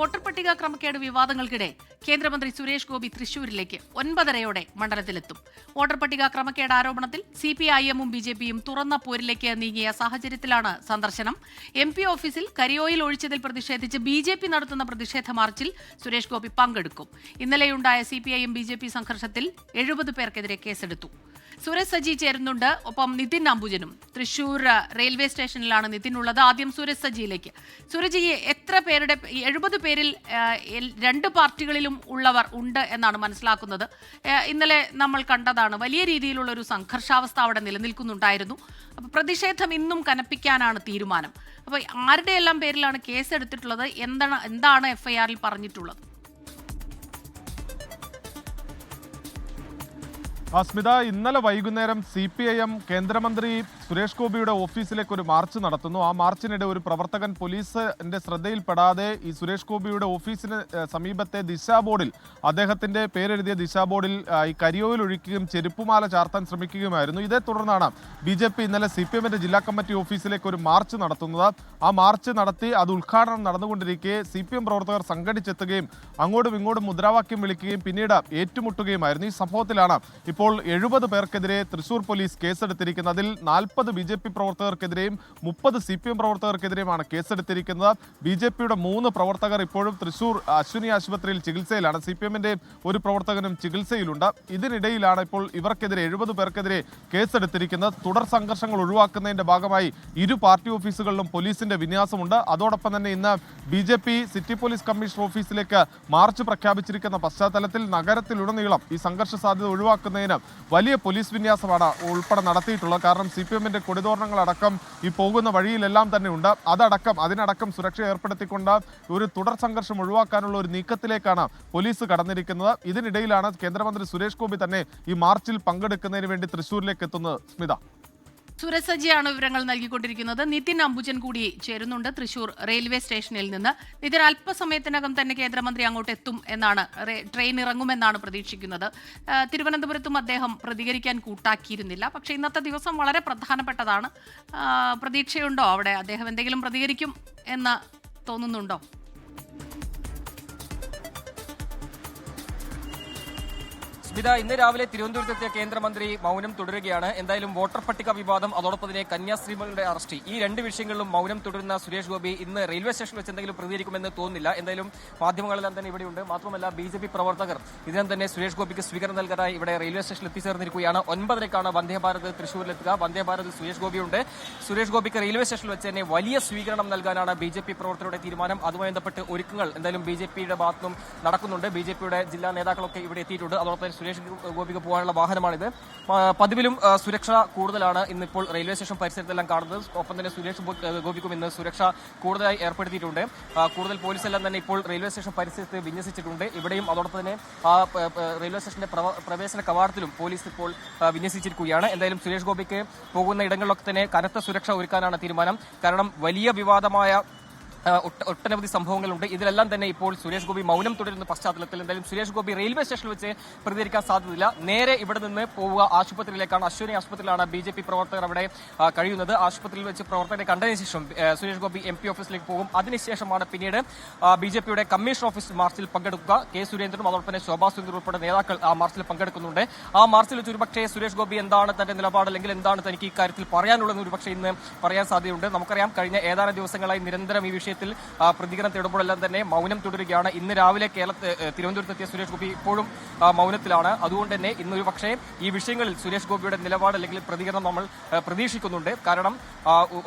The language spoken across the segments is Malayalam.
വോട്ടർ പട്ടിക ക്രമക്കേട് വിവാദങ്ങൾക്കിടെ കേന്ദ്രമന്ത്രി സുരേഷ് ഗോപി തൃശൂരിലേക്ക് ഒൻപതരയോടെ മണ്ഡലത്തിലെത്തും. വോട്ടർ പട്ടിക ക്രമക്കേട് ആരോപണത്തിൽ സി പി ഐ എമ്മും ബി ജെ പിയും തുറന്ന പോരിലേക്ക് നീങ്ങിയ സാഹചര്യത്തിലാണ് സന്ദർശനം. എം പി ഓഫീസിൽ കരിയോയിൽ ഒഴിച്ചതിൽ പ്രതിഷേധിച്ച് ബി ജെ പി നടത്തുന്ന പ്രതിഷേധ മാർച്ചിൽ സുരേഷ് ഗോപി പങ്കെടുക്കും. ഇന്നലെയുണ്ടായ C P I M B J P സംഘർഷത്തിൽ എഴുപത് പേർക്കെതിരെ കേസെടുത്തു. സുരേഷ് സജി ചേരുന്നുണ്ട്. ഒപ്പം നിതിൻ അംബുജനും തൃശൂർ റെയിൽവേ സ്റ്റേഷനിലാണ് നിതിൻ ഉള്ളത്. ആദ്യം സുരേഷ് സജിയിലേക്ക്. സുരജിയെ എത്ര പേരുടെ എഴുപത് പേരിൽ രണ്ട് പാർട്ടികളിലും ഉള്ളവർ ഉണ്ട് എന്നാണ് മനസ്സിലാക്കുന്നത്. ഇന്നലെ നമ്മൾ കണ്ടതാണ് വലിയ രീതിയിലുള്ള ഒരു സംഘർഷാവസ്ഥ അവിടെ നിലനിൽക്കുന്നുണ്ടായിരുന്നു. അപ്പോൾ പ്രതിഷേധം ഇന്നും കനപ്പിക്കാനാണ് തീരുമാനം. അപ്പോൾ ആരുടെയെല്ലാം പേരിലാണ് കേസ് എടുത്തിട്ടുള്ളത് എന്താണ് എന്താണ് എഫ്ഐആറിൽ പറഞ്ഞിട്ടുള്ളത്? അസ്മിത ഇന്നലെ വൈകുന്നേരം സി പി ഐ എം കേന്ദ്രമന്ത്രി സുരേഷ് ഗോപിയുടെ ഓഫീസിലേക്ക് ഒരു മാർച്ച് നടത്തുന്നു. ആ മാർച്ചിനിടെ ഒരു പ്രവർത്തകൻ പോലീസിന്റെ ശ്രദ്ധയിൽപ്പെടാതെ ഈ സുരേഷ് ഗോപിയുടെ ഓഫീസിന് സമീപത്തെ ദിശാ ബോർഡിൽ അദ്ദേഹത്തിന്റെ പേരെഴുതിയ ദിശാ ബോർഡിൽ ഈ കരിയോയിൽ ഒഴിക്കുകയും ചെരുപ്പുമാല ചാർത്താൻ ശ്രമിക്കുകയുമായിരുന്നു. ഇതേ തുടർന്നാണ് ബി ജെ പി ഇന്നലെ സി പി എമ്മിന്റെ ജില്ലാ കമ്മിറ്റി ഓഫീസിലേക്ക് ഒരു മാർച്ച് നടത്തുന്നത്. ആ മാർച്ച് നടത്തി അത് ഉദ്ഘാടനം നടന്നുകൊണ്ടിരിക്കെ സി പി എം പ്രവർത്തകർ സംഘടിച്ചെത്തുകയും അങ്ങോട്ടും ഇങ്ങോട്ടും മുദ്രാവാക്യം വിളിക്കുകയും പിന്നീട് ഏറ്റുമുട്ടുകയുമായിരുന്നു. ഈ സംഭവത്തിലാണ് ഇപ്പോൾ എഴുപത് പേർക്കെതിരെ തൃശൂർ പോലീസ് കേസെടുത്തിരിക്കുന്നത്. അതിൽ നാൽപ്പത് ബി ജെ പി പ്രവർത്തകർക്കെതിരെയും മുപ്പത് സി പി എം പ്രവർത്തകർക്കെതിരെയുമാണ് കേസെടുത്തിരിക്കുന്നത്. ബി ജെ പിയുടെ മൂന്ന് പ്രവർത്തകർ ഇപ്പോഴും തൃശൂർ അശ്വിനി ആശുപത്രിയിൽ ചികിത്സയിലാണ്. സി പി എമ്മിന്റെ ഒരു പ്രവർത്തകനും ചികിത്സയിലുണ്ട്. ഇതിനിടയിലാണ് ഇപ്പോൾ ഇവർക്കെതിരെ എഴുപത് പേർക്കെതിരെ കേസെടുത്തിരിക്കുന്നത്. തുടർ സംഘർഷങ്ങൾ ഒഴിവാക്കുന്നതിന്റെ ഭാഗമായി ഇരു പാർട്ടി ഓഫീസുകളിലും പോലീസിന്റെ വിന്യാസമുണ്ട്. അതോടൊപ്പം തന്നെ ഇന്ന് B J P city police commissioner ഓഫീസിലേക്ക് മാർച്ച് പ്രഖ്യാപിച്ചിരിക്കുന്ന പശ്ചാത്തലത്തിൽ നഗരത്തിലുടനീളം ഈ സംഘർഷ സാധ്യത ഒഴിവാക്കുന്നതിന് വലിയ പോലീസ് വിന്യാസമാണ് ഉൾപ്പെടെ നടത്തിയിട്ടുള്ളത്. കാരണം സി പി എമ്മിന്റെ കൊടിതോരണങ്ങളടക്കം ഈ പോകുന്ന വഴിയിലെല്ലാം തന്നെ ഉണ്ട്. അതടക്കം അതിനടക്കം സുരക്ഷ ഏർപ്പെടുത്തിക്കൊണ്ട് ഒരു തുടർ സംഘർഷം ഒഴിവാക്കാനുള്ള ഒരു നീക്കത്തിലേക്കാണ് പോലീസ് കടന്നിരിക്കുന്നത്. ഇതിനിടയിലാണ് കേന്ദ്രമന്ത്രി സുരേഷ് ഗോപി തന്നെ ഈ മാർച്ചിൽ പങ്കെടുക്കുന്നതിന് വേണ്ടി തൃശൂരിലേക്ക് എത്തുന്നത്. സ്മിത. സുരേഷ് സജിയാണ് വിവരങ്ങൾ നൽകിക്കൊണ്ടിരിക്കുന്നത്. നിതിൻ അംബുജൻ കൂടി ചേരുന്നുണ്ട്. തൃശൂർ റെയിൽവേ സ്റ്റേഷനിൽ നിന്ന്. നിതിൻ അല്പസമയത്തിനകം തന്നെ കേന്ദ്രമന്ത്രി അങ്ങോട്ട് എത്തും എന്നാണ് ട്രെയിൻ ഇറങ്ങുമെന്നാണ് പ്രതീക്ഷിക്കുന്നത്. തിരുവനന്തപുരത്തും അദ്ദേഹം പ്രതികരിക്കാൻ കൂട്ടാക്കിയിരുന്നില്ല. പക്ഷേ ഇന്നത്തെ ദിവസം വളരെ പ്രധാനപ്പെട്ടതാണ്. പ്രതീക്ഷയുണ്ടോ അവിടെ? അദ്ദേഹം എന്തെങ്കിലും പ്രതികരിക്കും എന്ന് തോന്നുന്നുണ്ടോ? സ്മിത ഇന്ന് രാവിലെ തിരുവനന്തപുരത്തെത്തിയ കേന്ദ്രമന്ത്രി മൗനം തുടരുകയാണ്. എന്തായാലും വോട്ടർ പട്ടിക വിവാദം അതോടൊപ്പം തന്നെ കന്യാസ്ത്രീകളുടെ അറസ്റ്റ്. ഈ രണ്ട് വിഷയങ്ങളിലും മൗനം തുടരുന്ന സുരേഷ് ഗോപി ഇന്ന് റെയിൽവേ സ്റ്റേഷനിൽ വെച്ച് എന്തെങ്കിലും പ്രതികരിക്കുമെന്ന് തോന്നുന്നില്ല. എന്തായാലും മാധ്യമങ്ങളെല്ലാം തന്നെ ഇവിടെയുണ്ട് മാത്രമല്ല ബി ജെ പി പ്രവർത്തകർ ഇതിനും തന്നെ സുരേഷ് ഗോപിക്ക് സ്വീകരണം നൽകാനായി ഇവിടെ റെയിൽവേ സ്റ്റേഷനിൽ എത്തിച്ചേർന്നിരിക്കുകയാണ്. ഒൻപതരക്കാണ് വന്ദേഭാരത് തൃശ്ശൂരിലെത്തുക വന്ദേ ഭാരത് സുരേഷ് ഗോപിയുണ്ട്. സുരേഷ് ഗോപിക്ക് റെയിൽവേ സ്റ്റേഷനിൽ വെച്ച് തന്നെ വലിയ സ്വീകരണം നൽകാനാണ് ബി ജെ പി പ്രവർത്തകരുടെ തീരുമാനം. അതുമായി ബന്ധപ്പെട്ട് ഒരുക്കങ്ങൾ എന്തായാലും ബി ജെ പിയുടെ ഭാഗത്തുനിന്നും നടക്കുന്നുണ്ട്. ബി ജെ പിയുടെ ജില്ലാ നേതാക്കളൊക്കെ ഇവിടെ എത്തിയിട്ടുണ്ട്. അതോടൊപ്പം സുരേഷ് ഗോപിക്ക് പോകാനുള്ള വാഹനമാണിത്. പതിവിലും സുരക്ഷ കൂടുതലാണ് ഇന്നിപ്പോൾ റെയിൽവേ സ്റ്റേഷൻ പരിസരത്തെല്ലാം കാണുന്നത്. ഒപ്പം തന്നെ സുരേഷ് ഗോപിക്കും ഇന്ന് സുരക്ഷ കൂടുതലായി ഏർപ്പെടുത്തിയിട്ടുണ്ട്. കൂടുതൽ പോലീസ് എല്ലാം തന്നെ ഇപ്പോൾ റെയിൽവേ സ്റ്റേഷൻ പരിസരത്ത് വിന്യസിച്ചിട്ടുണ്ട്. ഇവിടെയും അതോടൊപ്പം തന്നെ റെയിൽവേ സ്റ്റേഷന്റെ പ്രവേശന കവാടത്തിലും പോലീസ് ഇപ്പോൾ വിന്യസിച്ചിരിക്കുകയാണ്. എന്തായാലും സുരേഷ് ഗോപിക്ക് പോകുന്ന ഇടങ്ങളിലൊക്കെ തന്നെ കനത്ത സുരക്ഷ ഒരുക്കാനാണ് തീരുമാനം. കാരണം വലിയ വിവാദമായ ഒട്ടനവധി സംഭവങ്ങളുണ്ട്. ഇതിലെല്ലാം തന്നെ ഇപ്പോൾ സുരേഷ് ഗോപി മൗനം തുടരുന്ന പശ്ചാത്തലത്തിൽ എന്തായാലും സുരേഷ് ഗോപി റെയിൽവേ സ്റ്റേഷനിൽ വെച്ച് പ്രതികരിക്കാൻ സാധ്യതയില്ല. നേരെ ഇവിടെ നിന്ന് പോവുക ആശുപത്രിയിലേക്കാണ്. അശ്വിനി ആശുപത്രിയിലാണ് ബി ജെ പി പ്രവർത്തകർ അവിടെ കഴിയുന്നത്. ആശുപത്രിയിൽ വെച്ച് പ്രവർത്തകരെ കണ്ടതിന് ശേഷം സുരേഷ് ഗോപി എം പി ഓഫീസിലേക്ക് പോകും. അതിനുശേഷമാണ് പിന്നീട് ബി ജെ പിയുടെ കമ്മീഷൻ ഓഫീസ് മാർച്ചിൽ പങ്കെടുക്കുക. കെ സുരേന്ദ്രനും അതോടൊപ്പം തന്നെ ശോഭാ സുന്ദർ ഉൾപ്പെടെ നേതാക്കൾ ആ മാർച്ചിൽ പങ്കെടുക്കുന്നുണ്ട്. ആ മാർച്ചിൽ വെച്ച് ഒരുപക്ഷേ സുരേഷ് ഗോപി എന്താണ് തന്റെ നിലപാട് അല്ലെങ്കിൽ എന്താണ് തനിക്ക് ഇക്കാര്യത്തിൽ പറയാനുള്ളതെന്ന് ഒരുപക്ഷേ ഇന്ന് പറയാൻ സാധ്യതയുണ്ട്. നമുക്കറിയാം കഴിഞ്ഞ ഏതാനും ദിവസങ്ങളായി നിരന്തരം ഈ വിഷയത്തിൽ പ്രതികരണം തേടുമ്പോഴെല്ലാം തന്നെ മൗനം തുടരുകയാണ്. ഇന്ന് രാവിലെ കേരളത്തിൽ തിരുവനന്തപുരത്തെത്തിയ സുരേഷ് ഗോപി ഇപ്പോഴും മൗനത്തിലാണ്. അതുകൊണ്ട് തന്നെ ഇന്നൊരു പക്ഷേ ഈ വിഷയങ്ങളിൽ സുരേഷ് ഗോപിയുടെ നിലപാട് അല്ലെങ്കിൽ പ്രതികരണം നമ്മൾ പ്രതീക്ഷിക്കുന്നുണ്ട്. കാരണം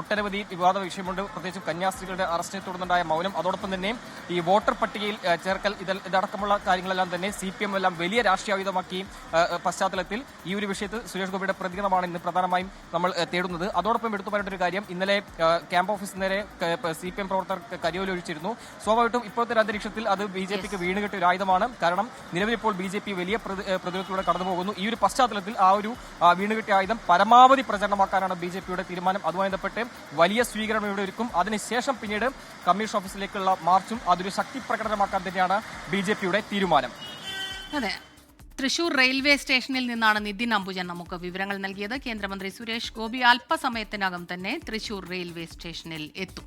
ഒട്ടനവധി വിവാദ വിഷയമുണ്ട്. പ്രത്യേകിച്ച് കന്യാസ്ത്രീകളുടെ അറസ്റ്റിനെ തുടർന്നുണ്ടായ മൗനം. അതോടൊപ്പം തന്നെ ഈ വോട്ടർ പട്ടികയിൽ ചേർക്കൽ ഇത് ഇതടക്കമുള്ള കാര്യങ്ങളെല്ലാം തന്നെ സി പി എം എല്ലാം വലിയ രാഷ്ട്രീയായുധമാക്കി പശ്ചാത്തലത്തിൽ ഈ ഒരു വിഷയത്തിൽ സുരേഷ് ഗോപിയുടെ പ്രതികരണമാണ് ഇന്ന് പ്രധാനമായും നമ്മൾ തേടുന്നത്. അതോടൊപ്പം എടുത്തു പറയേണ്ട ഒരു കാര്യം ഇന്നലെ ക്യാമ്പ് ഓഫീസ് നേരെ സി പി എം പ്രവർത്തകർ കരിയോലൊഴിച്ചിരുന്നു. സ്വാഭാവികമായിട്ടും ഇപ്പോഴത്തെ അന്തരീക്ഷത്തിൽ അത് ബി ജെ പിക്ക് വീണുകെട്ടിയ ഒരു ആയുധമാണ്. കാരണം നിലവിൽ ഇപ്പോൾ ബി ജെ പി വലിയ പ്രതിരോധത്തിലൂടെ കടന്നുപോകുന്നു. ഈ ഒരു പശ്ചാത്തലത്തിൽ ആ ഒരു വീണുകിട്ടിയ ആയുധം പരമാവധി പ്രചരണമാക്കാനാണ് ബി ജെ പിയുടെ തീരുമാനം. അതുമായി ബന്ധപ്പെട്ട് വലിയ സ്വീകരണം ഇവിടെ ഒരുക്കും. അതിനുശേഷം പിന്നീട് കമ്മീഷൻ ഓഫീസിലേക്കുള്ള മാർച്ചും അതൊരു ശക്തി പ്രകടനമാക്കാൻ തന്നെയാണ് ബി ജെ പിയുടെ തീരുമാനം. അതെ. തൃശൂർ റെയിൽവേ സ്റ്റേഷനിൽ നിന്നാണ് നിതിൻ അംബുജൻ നമുക്ക് വിവരങ്ങൾ നൽകിയത്. കേന്ദ്രമന്ത്രി സുരേഷ് ഗോപി അല്പസമയത്തിനകം തന്നെ തൃശൂർ റെയിൽവേ സ്റ്റേഷനിൽ എത്തും.